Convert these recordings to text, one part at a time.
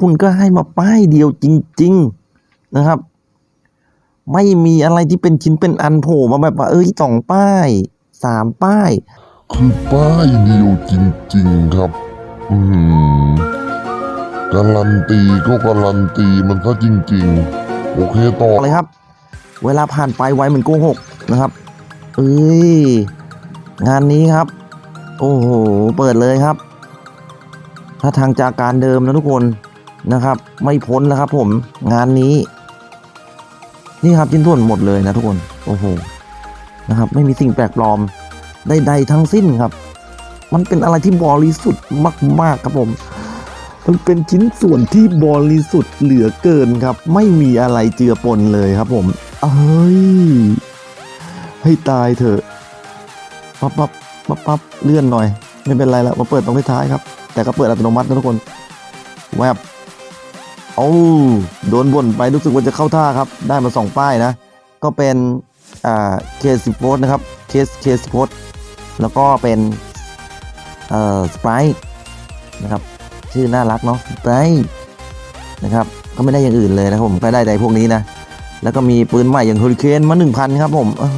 คุณก็ให้มาป้ายเดียวจริง ๆนะครับ ไม่มีอะไรที่เป็นชิ้นเป็นอันโผล่มาแบบว่าเอ้ยสองป้ายสามป้าย คือป้ายเดียวจริง ๆครับ อืมการันตีก็การันตีมันซะจริง ๆ โอเคต่อเลยครับ เวลาผ่านไปไวเหมือนโกหกนะครับ เอ้ยงานนี้ครับ โอ้โห เปิดเลยครับ ถ้าทางจากการเดิมนะทุกคน นะครับ ไม่พ้นแล้วครับ ผมงานนี้ นี่ครับชิ้นส่วนหมดเลยนะทุกคนโอ้โหนะครับ ไม่มีสิ่งแปลกปลอมใดๆทั้งสิ้นครับ มันเป็นอะไรที่บริสุทธิ์มากๆครับผม มันเป็นชิ้นส่วนที่บริสุทธิ์เหลือเกินครับ ไม่มีอะไรเจือปนเลยครับผมเอ้ยให้ตายเถอะปั๊บปั๊บปั๊บปั๊บเลื่อนหน่อย ไม่เป็นไรแล้วมาเปิดตรงท้ายครับ แต่ก็เปิดอัตโนมัตินะทุกคนแวบ โอ้โดนบ่นไปรู้สึกว่าจะเข้าท่าครับ ได้มาสองป้ายนะ ก็เป็นอ่าเคสโพสนะครับเคสเคสโพสแล้วก็เป็นเอ่อสไปนะครับ ชื่อน่ารักเนาะสไปนะครับก็ไม่ได้อย่างอื่นเลยนะครับผมก็ได้แต่พวกนี้นะ แล้วก็มีปืนใหม่อย่างโฮลิเคนมาหนึ่งพันครับผมเออ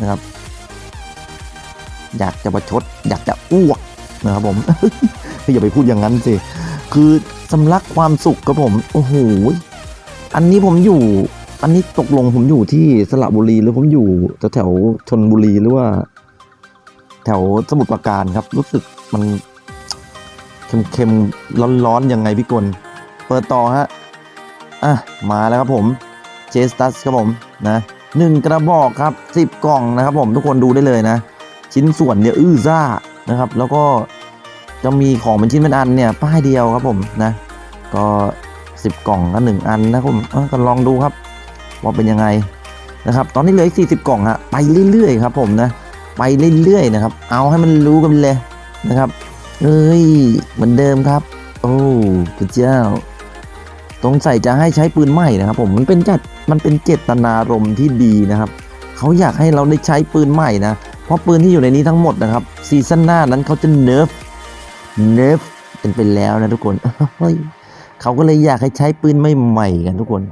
นะครับ อยากจะประชด อยากจะอ้วกนะครับผมอย่าไปพูดอย่างนั้นสิ คือสำลักความสุขครับผมโอ้โหอันนี้ผมอยู่ อันนี้ตกลงผมอยู่ที่สระบุรีหรือผมอยู่แถวชนบุรีหรือว่า แถวสมุทรปราการครับ รู้สึกมันเค็มๆร้อนๆยังไงพี่กลเปิดต่อฮะอะมาแล้วครับผมเจสตัสครับผมนะหนึ่งกระบอกครับสิบกล่องนะครับผมทุกคนดูได้เลยนะ ชิ้นส่วนเนี่ยอื้อซ่านะครับ แล้วก็ จะมีของเป็นชิ้นเป็นอันเนี่ยป้ายเดียวครับผมนะ ก็สิบกล่องก็หนึ่งอันนะครับผมก็ลองดูครับ ว่าเป็นยังไงนะครับ ตอนนี้เหลืออีกสี่สิบกล่องฮะไปเรื่อยๆครับ ผมนะ ไปเรื่อยๆนะครับ เอาให้มันรู้กันเลยนะครับเอ้ยเหมือนเดิมครับ โอ้พระเจ้าสงสัยจะให้ใช้ปืนใหม่นะครับ ผมมันเป็นจัดมันเป็นเจตนารมณ์ที่ดีนะครับเขาอยากให้เราได้ใช้ปืนใหม่นะเพราะปืนที่อยู่ในนี้ทั้งหมดนะครับซีซั่นหน้านั้นเขาจะเนิร์ฟ เนฟเป็นไปแล้วนะทุกคนเฮ้ยเขาก็เลยอยากให้ใช้ปืนใหม่ๆกันทุกคน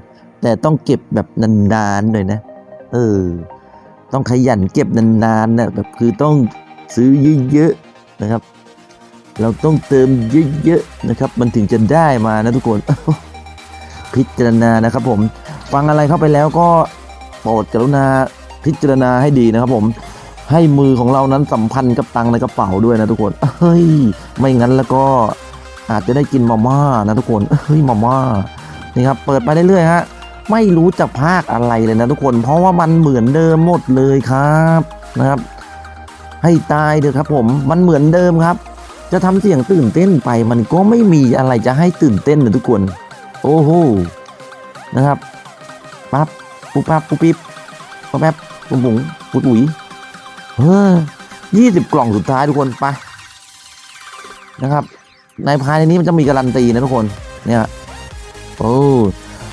แต่ต้องเก็บแบบนานๆหน่อยนะ เออ ต้องขยันเก็บนานๆนะแบบคือต้องซื้อเยอะๆนะครับ เราต้องเติมเยอะๆนะครับ มันถึงจะได้มานะทุกคน พิจารณานะครับผม ฟังอะไรเข้าไปแล้วก็โปรดกรุณาพิจารณาให้ดีนะครับผม ให้มือของเรานั้นสัมพันธ์กับตังในกระเป๋าด้วยนะทุกคน เฮ้ย ไม่งั้นแล้วก็อาจจะได้กินมาม่านะทุกคน เฮ้ยมาม่า นี่ครับ เปิดไปเรื่อยๆฮะ ไม่รู้จะพากอะไรเลยนะทุกคน เพราะว่ามันเหมือนเดิมหมดเลยครับนะครับ ให้ตายเถอะครับผม มันเหมือนเดิมครับ จะทำเสียงตื่นเต้นไป มันก็ไม่มีอะไรจะให้ตื่นเต้นนะทุกคน โอ้โห นะครับ ปั๊บ ปุ๊บปั๊บปุ๊บปิ๊บปั๊บป๊บปุ๊บปุ๋งปุ๊บปุ๋ย ยี่สิบกล่องสุดท้ายทุกคนไปนะครับ ในภายในนี้มันจะมีการันตีนะทุกคนเนี่ยโอ้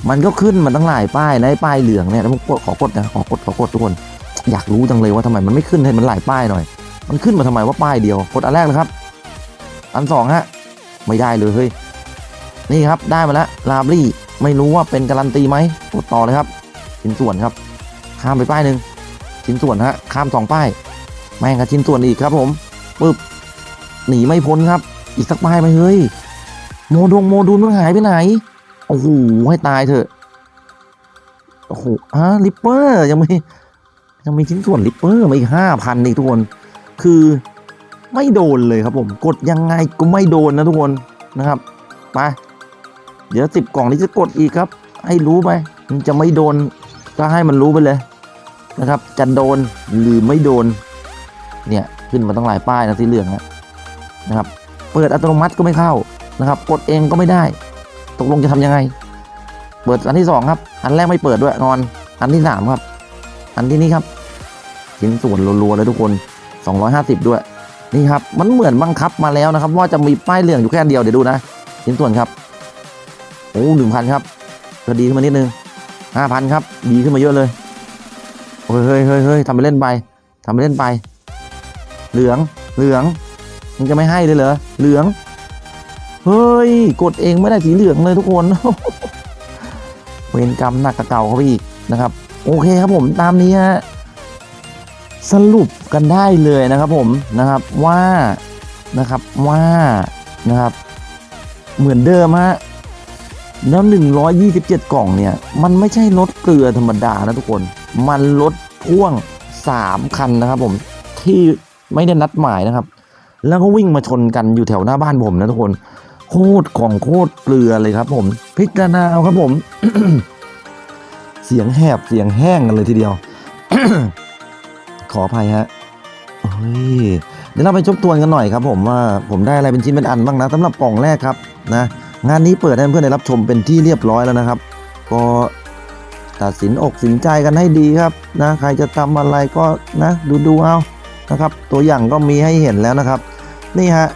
มันก็ขึ้นมาตั้งหลายป้ายในะไอ้ป้ายเหลืองเนี่ยแล้วผมขอกดนะขอกดขอกดทุกคน อยากรู้จังเลยว่าทำไมมันไม่ขึ้นให้มันหลายป้ายหน่อย มันขึ้นมาทำไมว่าป้ายเดียวกดอันแรกนะครับ อันสองฮะไม่ได้เลยเฮ้ยนี่ครับได้มาแล้วลาบรี่ไม่รู้ว่าเป็นการันตีไหมกดต่อเลยครับชิ้นส่วนครับ ข้ามไปป้ายหนึ่งชิ้นส่วนฮะข้ามสองป้าย แม่งกับชิ้นส่วนอีกครับผมปึ๊บหนีไม่พ้นครับ อีกสักป้ายไหมเฮ้ย โมดงโมดูลมันหายไปไหน โอ้โห ให้ตายเถอะ โอ้โหอะลิปเปอร์ยังมียังมีชิ้นส่วนลิปเปอร์มาอีกห้าพันอีกทุกคน คือไม่โดนเลยครับผม กดยังไงก็ไม่โดนนะทุกคนนะครับ ไป เดี๋ยวสิบกล่องนี้จะกดอีกครับ ให้รู้ไป มันจะไม่โดน ก็ให้มันรู้ไปเลยนะครับ จะโดนหรือไม่โดน เนี่ยขึ้นมาตั้งหลายป้ายนะสีเหลืองนะครับ เปิดอัตโนมัติก็ไม่เข้านะครับ กดเองก็ไม่ได้ ตกลงจะทำยังไง เปิดอันที่สองครับอันแรกไม่เปิดด้วยงอน อันที่สามครับ อันที่นี้ครับชิ้นส่วนรัวๆเลยทุกคน 250 ด้วยนี่ครับมันเหมือนบังคับมาแล้วนะครับ ว่าจะมีป้ายเหลืองอยู่แค่เดียวเดี๋ยวดูนะชิ้นส่วนครับโอ้หนึ่งพันครับก็ดีขึ้นมานิดนึงห้าพันครับ ดีขึ้นมาเยอะเลยเฮ้ยเฮ้ยเฮ้ยเฮ้ยทำไปเล่นไปทำไปเล่นไป เหลือง เหลือง มึงจะไม่ให้เลยเหรอ เหลือง เฮ้ย กดเองไม่ได้สีเหลืองเลยทุกคน เวรกรรมหนักกว่าเก่าเขาไปอีกนะครับ โอเคครับผมตามนี้ฮะ สรุปกันได้เลยนะครับผมนะครับว่านะครับว่านะครับ เหมือนเดิมฮะแล้ว127 กล่องเนี่ย มันไม่ใช่รถเกลือธรรมดานะทุกคน มันรถพ่วง 3 คันนะครับผมที่ ไม่ได้นัดหมายนะครับ แล้วก็วิ่งมาชนกันอยู่แถวหน้าบ้านผมนะทุกคนโคตรของโคตรเกลือเลยครับ ผมพิจารณาเอาครับผม เสียงแหบเสียงแห้งกันเลยทีเดียว ขออภัยฮะเฮ้ยเดี๋ยวเราไปชบทวนกันหน่อยครับ ผมว่าผมได้อะไรเป็นชิ้นเป็นอันบ้างนะสำหรับกล่องแรกครับนะงานนี้เปิดให้เพื่อนได้รับชมเป็นที่เรียบร้อยแล้วนะครับ ก็ตัดสินอกสินใจกันให้ดีครับนะ ใครจะทำอะไรก็นะ ดูดูเอา นะครับ ตัวอย่างก็มีให้เห็นแล้วนะครับ นี่ฮะ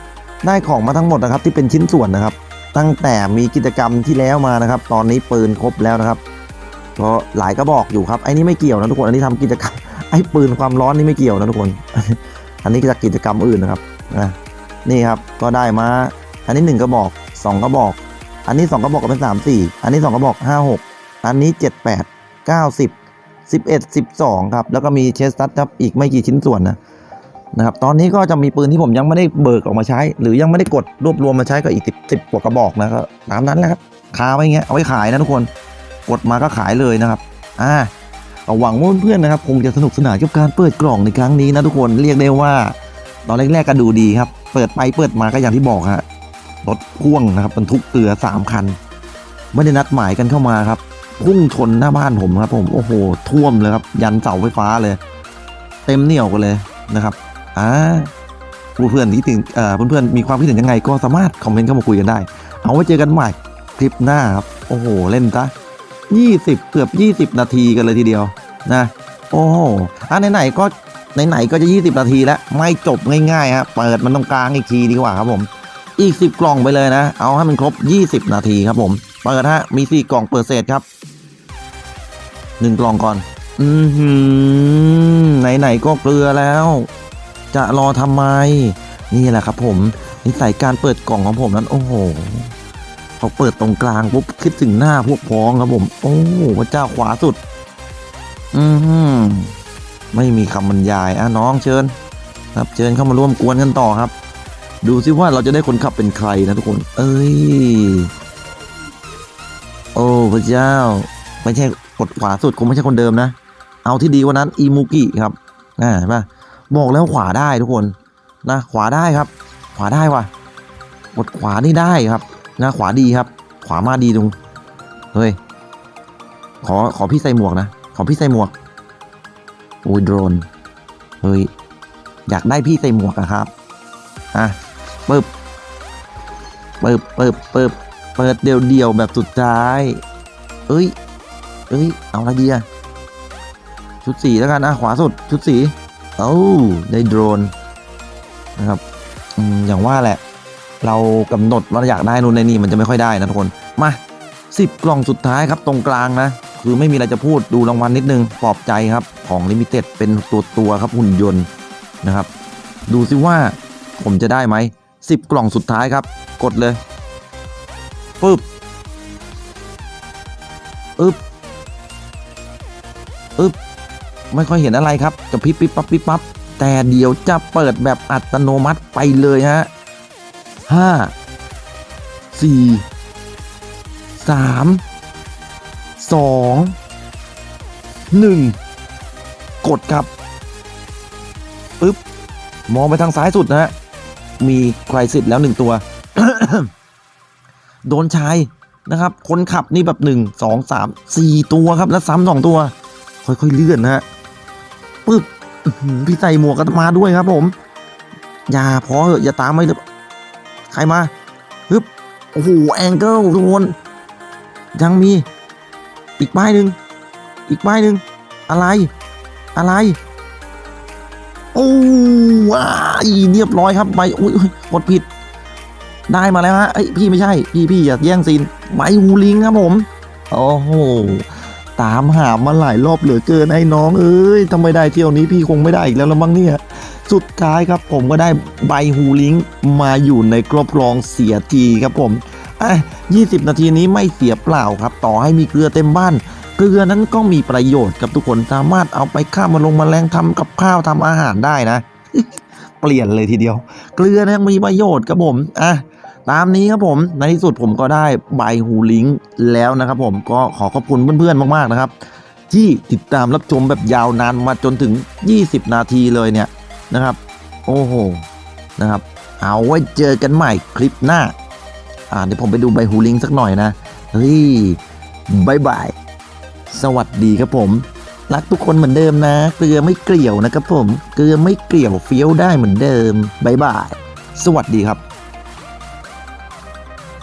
ได้ของมาทั้งหมดนะครับที่เป็นชิ้นส่วนนะครับ ตั้งแต่มีกิจกรรมที่แล้วมานะครับ ตอนนี้ปืนครบแล้วนะครับก็หลายกระบอกอยู่ครับไอ้นี่ไม่เกี่ยวนะทุกคนอันนี้ทำกิจกรรมไอ้ปืนความร้อนนี่ไม่เกี่ยวนะทุกคน อันนี้จากกิจกรรมอื่นนะครับนะนี่ครับก็ได้มา อันนี้หนึ่งกระบอกสองกระบอก อันนี้สองกระบอกก็เป็นสามสี่อันนี้สองกระบอกห้าหกอันนี้เจ็ดแปดเก้าสิบสิบเอ็ดสิบสองครับ แล้วก็มีเชสตัสครับอีกไม่กี่ชิ้นส่วนนะ นะครับตอนนี้ก็จะมีปืนที่ผมยังไม่ได้เบิกออกมาใช้ หรือยังไม่ได้กดรวบรวมมาใช้ก็อีกสิบสิบกว่ากระบอกนะก็ตามนั้นแหละครับคาไว้เงี้ยเอาไว้ขายนะทุกคนกดมาก็ขายเลยนะครับอ่าหวังว่าเพื่อนๆนะครับ คงจะสนุกสนานกับการเปิดกล่องในครั้งนี้นะทุกคนเรียกได้ว่า ตอนแรกๆก็ดูดีครับ เปิดไปเปิดมาก็อย่างที่บอกฮะรถพ่วงนะครับบรรทุกเกลือสามคันไม่ได้นัดหมายกันเข้ามาครับพุ่งชนหน้าบ้านผมครับ ผมโอ้โหท่วมเลยครับ ยันเสาไฟฟ้าเลย เต็มเหนียวกันเลยนะครับ อ่าเพื่อนๆที่ถึงเพื่อนๆมีความคิดเห็นยังไง ก็สามารถคอมเมนต์เข้ามาคุยกันได้ เอาไว้เจอกันใหม่คลิปหน้าครับโอ้โหเล่นซะ20 เกือบ 20 นาทีกันเลยทีเดียวนะโอ้โหอะไหนๆก็ไหนๆก็จะ 20 นาทีแล้ว ไม่จบง่ายๆฮะเปิดมันตรงกลางอีกทีดีกว่าครับผม อีก 10 กล่องไปเลยนะ เอาให้มันครบ 20 นาทีครับผม เปิดฮะมี 4 กล่องเปิดเศษครับ 1 กล่องก่อน อือหือไหนๆก็เกลือแล้ว จะรอทำไม นี่แหละครับผมนิสัยการเปิดกล่องของผมนั้นโอ้โหพอเปิดตรงกลางปุ๊บคิดถึงหน้าพวกพ้องครับผม โอ้พระเจ้าขวาสุด อือหือไม่มีคำบรรยายอะน้องเชิญ ครับเชิญเข้ามาร่วมกวนกันต่อครับ ดูซิว่าเราจะได้คนขับเป็นใครนะทุกคน เอ้ย โอ้พระเจ้า ไม่ใช่กดขวาสุดคงไม่ใช่คนเดิมนะ เอาที่ดีกว่านั้นอีมูกิครับอ่าเห็นปะ บอกแล้วขวาได้ทุกคนนะขวาได้ครับ ขวาได้ว่ะกดขวานี่ได้ครับนะขวาดีครับ ขวามาดีตรงเฮ้ยขอขอพี่ใส่หมวกนะ ขอพี่ใส่หมวกโอ้ยโดรนเฮ้ยอยากได้พี่ใส่หมวกอะครับอะปึ๊บปึ๊บปึ๊บปึ๊บเปิดเดี่ยวเดียวแบบสุดท้าย เอ้ย เอ้ย เอาอะไรดีอะชุดสีแล้วกันนะขวาสุด ชุดสี เอ้าได้โดรนนะครับอย่างว่าแหละ เรากำหนดว่าอยากได้นู่นในนี่มันจะไม่ค่อยได้นะทุกคนมาสิบกล่องสุดท้ายครับตรงกลางนะ คือไม่มีอะไรจะพูดดูรางวัลนิดนึงปลอบใจครับของลิมิเต็ดเป็นตัวตัวครับหุ่นยนต์นะครับ ดูซิว่าผมจะได้ไหมสิบกล่องสุดท้ายครับ กดเลยปึ๊บอึ๊บ ไม่ค่อยเห็นอะไรครับจะพริบปิ๊บปั๊บปิ๊บปั๊บแต่เดี๋ยวจะเปิดแบบอัตโนมัติไปเลยฮะห้าสี่สามสองหนึ่งกดครับปึ๊บมองไปทางซ้ายสุดนะฮะมีใครสิทธิ์แล้วหนึ่งตัว โดนชายนะครับ คนขับนี่แบบหนึ่งสองสามสี่ตัวครับ แล้วซ้ำสองตัว ค่อยๆเลื่อนนะฮะ ปึ๊บพี่ใส่หมวกกันมาด้วยครับ ผม อย่าพอเหอะอย่าตามไม่เลยใครมาฮึบโอ้โหแองเกิลทุกคนยังมี อีกป้ายหนึ่งอีกป้ายหนึ่งอะไร อะไรโอ้ว้าเรียบร้อยครับใบอุ้ยกดผิด ได้มาแล้วฮะเอ้ยพี่ไม่ใช่ พี่พี่อย่าแย่งซีนใบฮูลิงครับผม โอ้โห ตามหามาหลายรอบเหลือเกินไอ้น้อง เอ้ยทำไมได้เที่ยวนี้พี่คงไม่ได้อีกแล้วละมั้งเนี่ยสสุดท้ายครับผมก็ได้ใบฮูลิงมาอยู่ในครอบรองเสียทีครับผมอะ20 นาทีนี้ไม่เสียเปล่าครับ ต่อให้มีเกลือเต็มบ้านเกลือนั้นก็มีประโยชน์กับทุกคนสามารถเอาไปฆ่ามาลงมาแมลงทำกับข้าวทำอาหารได้นะ เปลี่ยนเลยทีเดียว เกลือนะยังมีประโยชน์ครับผมอะ ตามนี้ครับผมในที่สุดผมก็ได้ใบฮูลิงแล้วนะครับผมก็ขอขอบคุณเพื่อนๆมากๆนะครับ ที่ติดตามรับชมแบบยาวนานมาจนถึง 20 นาทีเลยเนี่ยนะครับ โอ้โหนะครับ เอาไว้เจอกันใหม่คลิปหน้าอ่าเดี๋ยวผมไปดูใบฮูลิงสักหน่อยนะเฮ้ยบายบายสวัสดีครับผม รักทุกคนเหมือนเดิมนะ เกลือไม่เกลี่ยวนะครับผม เกลือไม่เกลี่ยวเฟี้ยวได้เหมือนเดิมบายบายสวัสดีครับ